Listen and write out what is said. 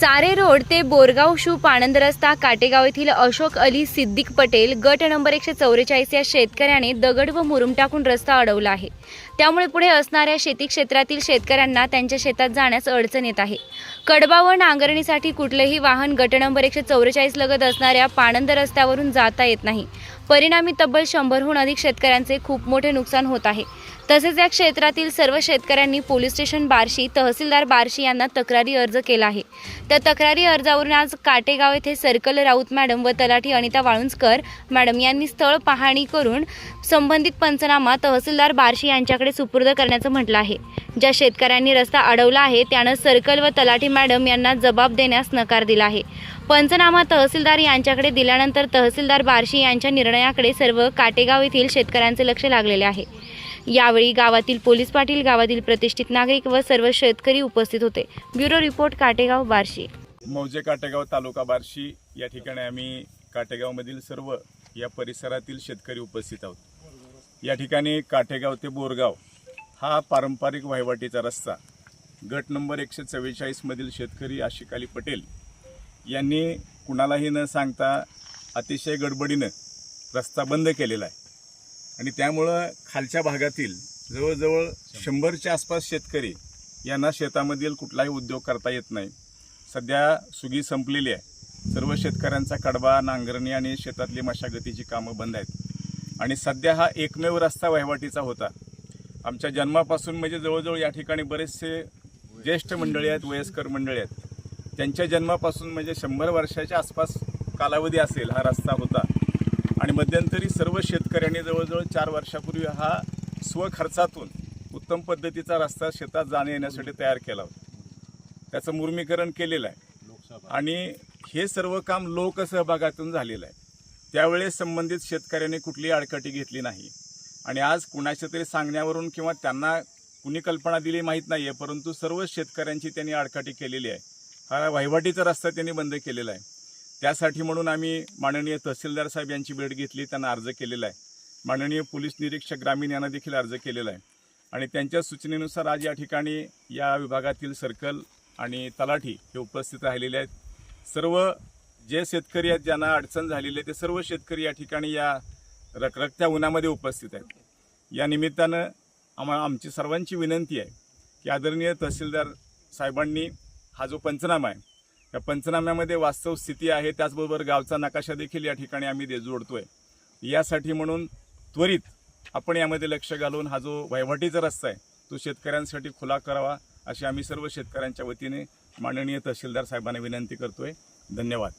चारे रोड ते बोरगाव शू पाणंद रस्ता काटेगाव येथील अशोक अली सिद्दीक पटेल गट नंबर एकशे चौवेचाळीस या शेतकऱ्याने दगड व मुरुम टाकून रस्ता अडवला आहे. त्यामुळे पुढे असणाऱ्या शेती क्षेत्रातील शेतकऱ्यांना त्यांच्या शेतात जाण्यास अडचण येत आहे. कडबा व नांगरणीसाठी कुठलेही वाहन गट नंबर एकशे चौवेचाळीस लगत असणाऱ्या पाणंद रस्त्यावरून जाता येत नाही. परिणामी तब्बल शंभरहून अधिक शेतकऱ्यांचे खूप मोठे नुकसान होत आहे. तसेच या क्षेत्रातील सर्व शेतकऱ्यांनी पोलीस स्टेशन बार्शी तहसीलदार बार्शी यांना तक्रारी अर्ज केला आहे. त्या तक्रारी अर्जावरून आज काटेगाव येथे सर्कल राऊत मॅडम व तलाठी अनिता वाळुंजकर मॅडम यांनी स्थळ पाहणी करून संबंधित पंचनामा तहसीलदार बार्शी यांच्याकडे सुपूर्द करण्याचं म्हटलं आहे. ज्या शेतकऱ्यांनी रस्ता अडवला आहे त्यानं सर्कल व तलाठी मॅडम यांना जबाब देण्यास नकार दिला आहे. पंचनामा तहसीलदार यांच्याकडे दिल्यानंतर तहसीलदार बार्शी यांच्या निर्णयाकडे सर्व काटेगाव येथील शेतकऱ्यांचे लक्ष लागलेले आहे. यावेळी गावातील पोलीस पाटील गावातील प्रतिष्ठित नागरिक व सर्व शेतकरी उपस्थित होते. Bureau report Kategaon Barshi. मौजे काटेगाव तालुका बार्शी या ठिकाणी आम्ही काटेगावमधील सर्व या परिसरातील शेतकरी उपस्थित आहोत. या ठिकाणी काटेगाव ते बोरगाव हा पारंपरिक वहिवाटीचा रस्ता. गट नंबर एकशे चव्वेचाळीसमधील शेतकरी आशिक अली पटेल यांनी कुणालाही न सांगता अतिशय गडबडीनं रस्ता बंद केलेला आहे. आणि त्यामुळं खालच्या भागातील जवळजवळ शंभरच्या आसपास शेतकरी यांना शेतामधील कुठलाही उद्योग करता येत नाही. सध्या सुगी संपलेली आहे. सर्व शेतकऱ्यांचा कडबा नांगरणी आणि शेतातली मशागतीची कामं बंद आहेत. आणि सध्या हा एकमेव रस्ता वहिवाटीचा होता. आमच्या जन्मापासून म्हणजे जवळजवळ या ठिकाणी बरेचसे ज्येष्ठ मंडळी आहेत वयस्कर मंडळी आहेत. त्यांच्या जन्मापासून म्हणजे शंभर वर्षाच्या आसपास कालावधी असेल हा रस्ता होता. आणि मध्यंतरी सर्व शेतकऱ्यांनी जवळजवळ चार वर्षापूर्वी हा स्वखर्चातून उत्तम पद्धतीचा रस्ता शेतात जाणे येण्यासाठी तयार केला होता. त्याचं मुर्मीकरण केलेलं आहे. आणि हे सर्व काम लोकसहभागातून झालेलं आहे. त्यावेळेस संबंधित शेतकऱ्यांनी कुठलीही आडकाठी घेतली नाही. आणि आज कुणाच्या तरी सांगण्यावरून किंवा त्यांना कुणी कल्पना दिली माहीत नाही आहे परंतु सर्व शेतकऱ्यांची त्यांनी आडकाठी केलेली आहे. हा वहिवाटीचा रस्ता त्यांनी बंद केलेला आहे. त्यासाठी म्हणून आम्ही माननीय तहसीलदार साहेब यांची भेट घेतली त्यांना अर्ज केलेला आहे. माननीय पोलीस निरीक्षक ग्रामीण यांना देखील अर्ज केलेला आहे. आणि त्यांच्या सूचनेनुसार आज या ठिकाणी या विभागातील सर्कल आणि तलाठी हे उपस्थित राहिलेले आहेत. सर्व जे शेतकरी आहेत ज्यांना अडचण झालेली आहे ते सर्व शेतकरी या ठिकाणी या रखरखत्या उन्हामध्ये उपस्थित आहेत. या निमित्तानं आम्हा आमची सर्वांची विनंती आहे की आदरणीय तहसीलदार साहेबांनी हा जो पंचनामा आहे या पंचनाम्यामध्ये वास्तव स्थिती आहे. त्याचबरोबर गावचा नकाशा देखील या ठिकाणी आम्ही दे जोडतोय यासाठी म्हणून त्वरित आपण यामध्ये लक्ष घालून हा जो वहिवाटीचा रस्ता आहे तो शेतकऱ्यांसाठी खुला करावा अशी आम्ही सर्व शेतकऱ्यांच्या वतीने माननीय तहसीलदार साहेबांना विनंती करतोय. धन्यवाद.